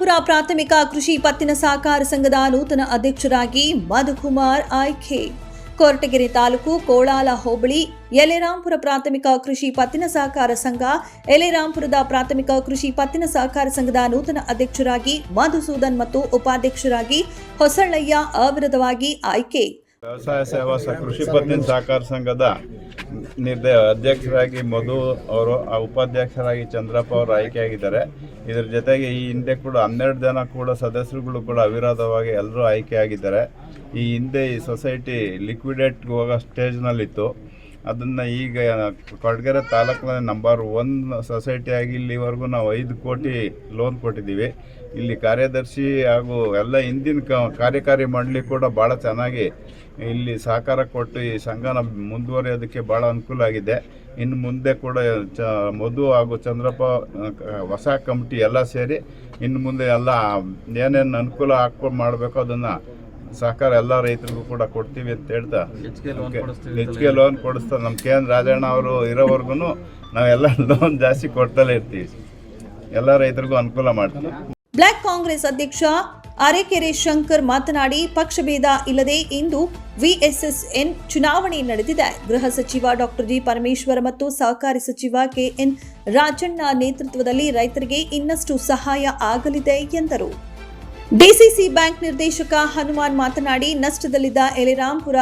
ಎಲೆರಾಂಪುರ ಪ್ರಾಥಮಿಕ ಕೃಷಿ ಪತ್ತಿನ ಸಹಕಾರ ಸಂಘದ ನೂತನ ಅಧ್ಯಕ್ಷರಾಗಿ ಮಧುಕುಮಾರ್ ಆಯ್ಕೆ. ಕೊರಟಗೆರೆ ತಾಲೂಕು ಕೋಳಾಲ ಹೋಬಳಿ ಎಲೆರಾಂಪುರ ಪ್ರಾಥಮಿಕ ಕೃಷಿ ಪತ್ತಿನ ಸಹಕಾರ ಸಂಘ, ಎಲೆರಾಂಪುರದ ಪ್ರಾಥಮಿಕ ಕೃಷಿ ಪತ್ತಿನ ಸಹಕಾರ ಸಂಘದ ನೂತನ ಅಧ್ಯಕ್ಷರಾಗಿ ಮಧುಸೂದನ್ ಮತ್ತು ಉಪಾಧ್ಯಕ್ಷರಾಗಿ ಹೊಸಳ್ಳಯ್ಯ ಅವಿರೋಧವಾಗಿ ಆಯ್ಕೆ. ವ್ಯವಸಾಯ ಸೇವಾ ಕೃಷಿ ಪತ್ತಿನ ಸಹಕಾರ ಸಂಘದ ನಿರ್ದೇ ಅಧ್ಯಕ್ಷರಾಗಿ ಮಧು ಅವರು ಉಪಾಧ್ಯಕ್ಷರಾಗಿ ಚಂದ್ರಪ್ಪ ಅವರು ಆಯ್ಕೆಯಾಗಿದ್ದಾರೆ. ಇದರ ಜೊತೆಗೆ ಈ ಹಿಂದೆ ಕೂಡ ಹನ್ನೆರಡು ಜನ ಕೂಡ ಸದಸ್ಯರುಗಳು ಕೂಡ ಅವಿರೋಧವಾಗಿ ಎಲ್ಲರೂ ಆಯ್ಕೆಯಾಗಿದ್ದಾರೆ. ಈ ಹಿಂದೆ ಈ ಸೊಸೈಟಿ ಲಿಕ್ವಿಡೇಟ್ಗೆ ಹೋಗೋ ಸ್ಟೇಜ್ನಲ್ಲಿತ್ತು. ಅದನ್ನು ಈಗ ಕೊಡಗೆರೆ ತಾಲೂಕಿನ ನಂಬರ್ ಒನ್ ಸೊಸೈಟಿಯಾಗಿ ಇಲ್ಲಿವರೆಗೂ ನಾವು ಐದು ಕೋಟಿ ಲೋನ್ ಕೊಟ್ಟಿದ್ದೀವಿ. ಇಲ್ಲಿ ಕಾರ್ಯದರ್ಶಿ ಹಾಗೂ ಎಲ್ಲ ಹಿಂದಿನ ಕ, ಕಾರ್ಯಕಾರಿ ಮಂಡಳಿ ಕೂಡ ಭಾಳ ಚೆನ್ನಾಗಿ ಇಲ್ಲಿ ಸಹಕಾರ ಕೊಟ್ಟು ಈ ಸಂಘನ ಮುಂದುವರಿಯೋದಕ್ಕೆ ಭಾಳ ಅನುಕೂಲ ಆಗಿದೆ. ಇನ್ನು ಮುಂದೆ ಕೂಡ ಚ, ಮಧು ಹಾಗೂ ಚಂದ್ರಪ್ಪ ಹೊಸ ಕಮಿಟಿ ಎಲ್ಲ ಸೇರಿ ಇನ್ನು ಮುಂದೆ ಎಲ್ಲ ಏನೇನು ಅನುಕೂಲ ಹಾಕ್ಕೊಂಡು ಮಾಡಬೇಕು ಅದನ್ನು ಸಹಕಾರ ಎಲ್ಲ ರೈತರಿಗೂ ಕೂಡ ಕೊಡ್ತೀವಿ ಅಂತ ಹೇಳ್ತಾ. ಹೆಚ್ಚಿಗೆ ಲೋನ್ ಕೊಡಿಸ್ತಾ ನಮ್ಮ ಕೆ ಎನ್ ರಾಜಣ್ಣ ಅವರು ಇರೋವರೆಗೂ ನಾವೆಲ್ಲ ಲೋನ್ ಜಾಸ್ತಿ ಕೊಡ್ತಲೇ ಇರ್ತೀವಿ. ಎಲ್ಲ ರೈತರಿಗೂ ಅನುಕೂಲ ಮಾಡ್ತೀವಿ. ಬ್ಲಾಕ್ ಕಾಂಗ್ರೆಸ್ ಅಧ್ಯಕ್ಷ ಅರೆಕೆರೆ ಶಂಕರ್ ಮಾತನಾಡಿ ಪಕ್ಷಭೇದ ಇಲ್ಲದೆ ಇಂದು ವಿಎಸ್ಎಸ್ಎನ್ ಚುನಾವಣೆ ನಡೆದಿದೆ. ಗೃಹ ಸಚಿವ ಡಾಕ್ಟರ್ ಜಿ ಪರಮೇಶ್ವರ್ ಮತ್ತು ಸಹಕಾರಿ ಸಚಿವ ಕೆಎನ್ ರಾಜಣ್ಣ ನೇತೃತ್ವದಲ್ಲಿ ರೈತರಿಗೆ ಇನ್ನಷ್ಟು ಸಹಾಯ ಆಗಲಿದೆ ಎಂದರು. ಡಿಸಿಸಿ ಬ್ಯಾಂಕ್ ನಿರ್ದೇಶಕ ಹನುಮಾನ್ ಮಾತನಾಡಿ, ನಷ್ಟದಲ್ಲಿದ್ದ ಎಲೆರಾಂಪುರ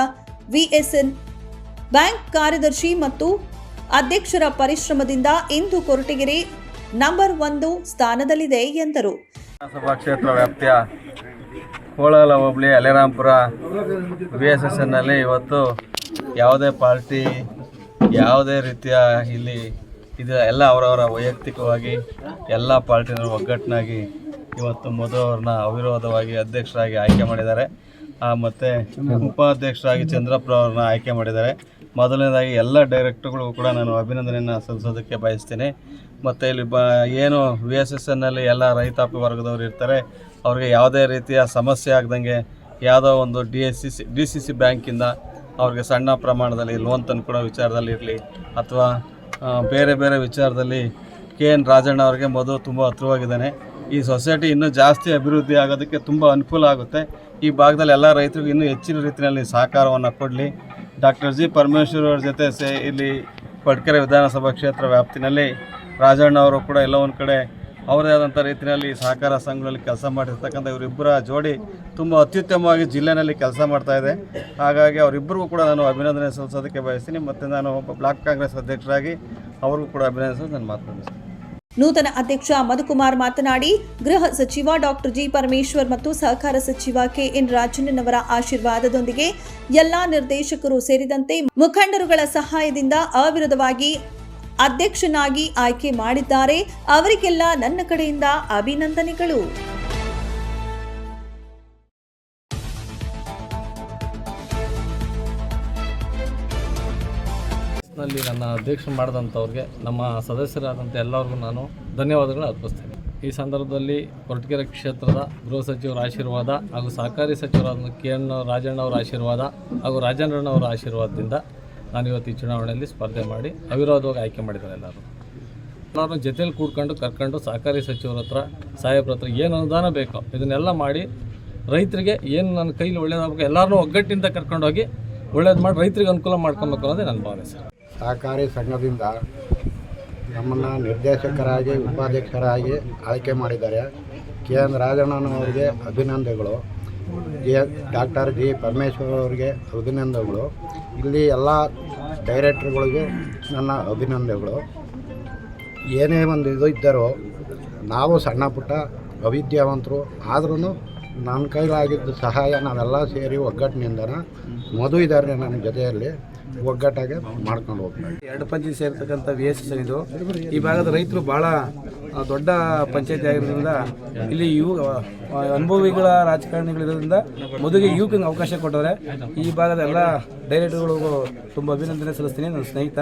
ವಿಎಸ್ಎನ್ ಬ್ಯಾಂಕ್ ಕಾರ್ಯದರ್ಶಿ ಮತ್ತು ಅಧ್ಯಕ್ಷರ ಪರಿಶ್ರಮದಿಂದ ಇಂದು ಕೊರಟಗೆರೆ ನಂಬರ್ ಒಂದು ಸ್ಥಾನದಲ್ಲಿದೆ ಎಂದರು. ವಿಧಾನಸಭಾ ಕ್ಷೇತ್ರ ವ್ಯಾಪ್ತಿಯ ಕೋಳಲ ಹೋಬಳಿ ಅಲೆರಾಂಪುರ ಬಿ ಎಸ್ ಎಸ್ ಎನ್ನಲ್ಲಿ ಇವತ್ತು ಯಾವುದೇ ಪಾರ್ಟಿ, ಯಾವುದೇ ರೀತಿಯ ಇಲ್ಲಿ ಇದು ಎಲ್ಲ ಅವರವರ ವೈಯಕ್ತಿಕವಾಗಿ ಎಲ್ಲ ಪಾರ್ಟಿನವರು ಒಗ್ಗಟ್ಟಿನಾಗಿ ಇವತ್ತು ಮಧು ಅವ್ರನ್ನ ಅವಿರೋಧವಾಗಿ ಅಧ್ಯಕ್ಷರಾಗಿ ಆಯ್ಕೆ ಮಾಡಿದ್ದಾರೆ. ಮತ್ತು ಉಪಾಧ್ಯಕ್ಷರಾಗಿ ಚಂದ್ರಪ್ಪ ಅವ್ರನ್ನ ಆಯ್ಕೆ ಮಾಡಿದ್ದಾರೆ. ಮೊದಲನೇದಾಗಿ ಎಲ್ಲ ಡೈರೆಕ್ಟರ್ಗಳಿಗೂ ಕೂಡ ನಾನು ಅಭಿನಂದನೆಯನ್ನು ಸಲ್ಲಿಸೋದಕ್ಕೆ ಬಯಸ್ತೀನಿ. ಮತ್ತು ಇಲ್ಲಿ ಬ, ಏನು ವಿ ಎಸ್ ಎಸ್ ಎನ್ನಲ್ಲಿ ಎಲ್ಲ ರೈತಾಪಿ ವರ್ಗದವರು ಇರ್ತಾರೆ, ಅವ್ರಿಗೆ ಯಾವುದೇ ರೀತಿಯ ಸಮಸ್ಯೆ ಆಗ್ದಂಗೆ ಯಾವುದೋ ಒಂದು D S C C D C C ಬ್ಯಾಂಕಿಂದ ಅವ್ರಿಗೆ ಸಣ್ಣ ಪ್ರಮಾಣದಲ್ಲಿ ಲೋನ್ ತಂದುಕೊಡೋ ವಿಚಾರದಲ್ಲಿ ಇರಲಿ, ಅಥವಾ ಬೇರೆ ಬೇರೆ ವಿಚಾರದಲ್ಲಿ ಕೆ ಎನ್ ರಾಜಣ್ಣ ಅವರಿಗೆ ಮೊದಲು ತುಂಬ ಹತ್ರವಾಗಿದ್ದಾನೆ. ಈ ಸೊಸೈಟಿ ಇನ್ನೂ ಜಾಸ್ತಿ ಅಭಿವೃದ್ಧಿ ಆಗೋದಕ್ಕೆ ತುಂಬ ಅನುಕೂಲ ಆಗುತ್ತೆ. ಈ ಭಾಗದಲ್ಲಿ ಎಲ್ಲ ರೈತರಿಗೂ ಇನ್ನೂ ಹೆಚ್ಚಿನ ರೀತಿಯಲ್ಲಿ ಸಹಕಾರವನ್ನು ಕೊಡಲಿ. ಡಾಕ್ಟರ್ ಜಿ ಪರಮೇಶ್ವರ್ ಅವರ ಜೊತೆ ಸೇ ಇಲ್ಲಿ ಪಡ್ಕೆರೆ ವಿಧಾನಸಭಾ ಕ್ಷೇತ್ರ ವ್ಯಾಪ್ತಿನಲ್ಲಿ ರಾಜಣ್ಣ ಅವರು ಕೂಡ ಎಲ್ಲ ಒಂದು ಕಡೆ ಅವರೇ ಆದಂಥ ರೀತಿಯಲ್ಲಿ ಸಹಕಾರ ಸಂಘಗಳಲ್ಲಿ ಕೆಲಸ ಮಾಡಿರ್ತಕ್ಕಂಥ ಇವರಿಬ್ಬರ ಜೋಡಿ ತುಂಬ ಅತ್ಯುತ್ತಮವಾಗಿ ಜಿಲ್ಲೆಯಲ್ಲಿ ಕೆಲಸ ಮಾಡ್ತಾ ಇದೆ. ಹಾಗಾಗಿ ಅವರಿಬ್ಬರಿಗೂ ಕೂಡ ನಾನು ಅಭಿನಂದನೆ ಸಲ್ಲಿಸೋದಕ್ಕೆ ಬಯಸ್ತೀನಿ. ಮತ್ತು ನಾನು ಒಬ್ಬ ಬ್ಲಾಕ್ ಕಾಂಗ್ರೆಸ್ ಅಧ್ಯಕ್ಷರಾಗಿ ಅವ್ರಿಗೂ ಕೂಡ ಅಭಿನಂದಿಸೋದು ನಾನು ಮಾತನಾಡಿಸ್ತೀನಿ ನೂತನ ಅಧ್ಯಕ್ಷ ಮಧುಕುಮಾರ್ ಮಾತನಾಡಿ, ಗೃಹ ಸಚಿವ ಡಾಕ್ಟರ್ ಜಿ ಪರಮೇಶ್ವರ್ ಮತ್ತು ಸಹಕಾರ ಸಚಿವ ಕೆಎನ್ ಅವರ ಆಶೀರ್ವಾದದೊಂದಿಗೆ ಎಲ್ಲಾ ನಿರ್ದೇಶಕರು ಸೇರಿದಂತೆ ಮುಖಂಡರುಗಳ ಸಹಾಯದಿಂದ ಅವಿರೋಧವಾಗಿ ಅಧ್ಯಕ್ಷನಾಗಿ ಆಯ್ಕೆ ಮಾಡಿದ್ದಾರೆ. ಅವರಿಗೆಲ್ಲ ನನ್ನ ಕಡೆಯಿಂದ ಅಭಿನಂದನೆಗಳು. ನಲ್ಲಿ ನನ್ನ ಅಧ್ಯಕ್ಷ ಮಾಡಿದಂಥವ್ರಿಗೆ, ನಮ್ಮ ಸದಸ್ಯರಾದಂಥ ಎಲ್ಲರಿಗೂ ನಾನು ಧನ್ಯವಾದಗಳನ್ನು ಅರ್ಪಿಸ್ತೇನೆ. ಈ ಸಂದರ್ಭದಲ್ಲಿ ಕೊರಟಗೆರೆ ಕ್ಷೇತ್ರದ ಗೃಹ ಸಚಿವರ ಆಶೀರ್ವಾದ ಹಾಗೂ ಸಹಕಾರಿ ಸಚಿವರಾದ ಕೆ ಎನ್ ರಾಜಣ್ಣ ಅವರ ಆಶೀರ್ವಾದ ಹಾಗೂ ರಾಜೇಂದ್ರಣ್ಣವರ ಆಶೀರ್ವಾದದಿಂದ ನಾನು ಇವತ್ತು ಈ ಚುನಾವಣೆಯಲ್ಲಿ ಸ್ಪರ್ಧೆ ಮಾಡಿ ಅವಿರೋಧವಾಗಿ ಆಯ್ಕೆ ಮಾಡಿದ್ದಾರೆ ಎಲ್ಲರೂ. ಎಲ್ಲರೂ ಜೊತೆಯಲ್ಲಿ ಕೂಡ್ಕೊಂಡು ಕರ್ಕೊಂಡು ಸಹಕಾರಿ ಸಚಿವರ ಹತ್ರ, ಸಾಹೇಬ್ರ ಹತ್ರ ಏನು ಅನುದಾನ ಬೇಕೋ ಇದನ್ನೆಲ್ಲ ಮಾಡಿ ರೈತರಿಗೆ ಏನು ನನ್ನ ಕೈಲಿ ಒಳ್ಳೇದಾಗಬೇಕು ಎಲ್ಲರನ್ನೂ ಒಗ್ಗಟ್ಟಿಂದ ಕರ್ಕೊಂಡೋಗಿ ಒಳ್ಳೇದು ಮಾಡಿ ರೈತರಿಗೆ ಅನುಕೂಲ ಮಾಡ್ಕೊಬೇಕು ಅನ್ನೋದೇ ನನ್ನ ಭಾವನೆ ಸರ್. ಸಹಕಾರಿ ಸಂಘದಿಂದ ನಮ್ಮನ್ನು ನಿರ್ದೇಶಕರಾಗಿ, ಉಪಾಧ್ಯಕ್ಷರಾಗಿ ಆಯ್ಕೆ ಮಾಡಿದ್ದಾರೆ. ಕೆ. ಎನ್. ರಾಜಣ್ಣನವರಿಗೆ ಅಭಿನಂದನೆಗಳು. G doctor G. ಪರಮೇಶ್ವರ್ ಅವರಿಗೆ ಅಭಿನಂದನೆಗಳು. ಇಲ್ಲಿ ಎಲ್ಲ ಡೈರೆಕ್ಟ್ರುಗಳಿಗೂ ನನ್ನ ಅಭಿನಂದನೆಗಳು. ಏನೇ ಒಂದು ಇದು ಇದ್ದರೂ ನಾವು ಸಣ್ಣ ಪುಟ್ಟ ಅವಿದ್ಯಾವಂತರು ಆದ್ರೂ ನನ್ನ ಕೈಲಾಗಿದ್ದ ಸಹಾಯ ನಾವೆಲ್ಲ ಸೇರಿ ಒಗ್ಗಟ್ಟಿನಿಂದನ ಮಧು ಇದ್ದಾರೆ ನನ್ನ ಜೊತೆಯಲ್ಲಿ. ಒಗ್ಗಟ್ಟಾಗಿ ಮಾಡ್ಕೊಂಡು ಹೋಗ್ತಾರೆ ಎರಡು ಪಂಚಾಯತ್ ಸೇರ್ತಕ್ಕಂಥ ವಿ ಎಸ್ ಎಸ್ ಇದು. ಈ ಭಾಗದ ರೈತರು ಭಾಳ ದೊಡ್ಡ ಪಂಚಾಯತಿ ಆಗಿರೋದ್ರಿಂದ ಇಲ್ಲಿ ಯುವ ಅನುಭವಿಗಳ ರಾಜಕಾರಣಿಗಳಿರೋದ್ರಿಂದ ಮದುವೆಗೆ ಯುವಕಂಗೆ ಅವಕಾಶ ಕೊಟ್ಟರೆ ಈ ಭಾಗದ ಎಲ್ಲ ಡೈರೆಕ್ಟರ್ಗಳಿಗೂ ತುಂಬ ಅಭಿನಂದನೆ ಸಲ್ಲಿಸ್ತೀನಿ ನನ್ನ ಸ್ನೇಹಿತ.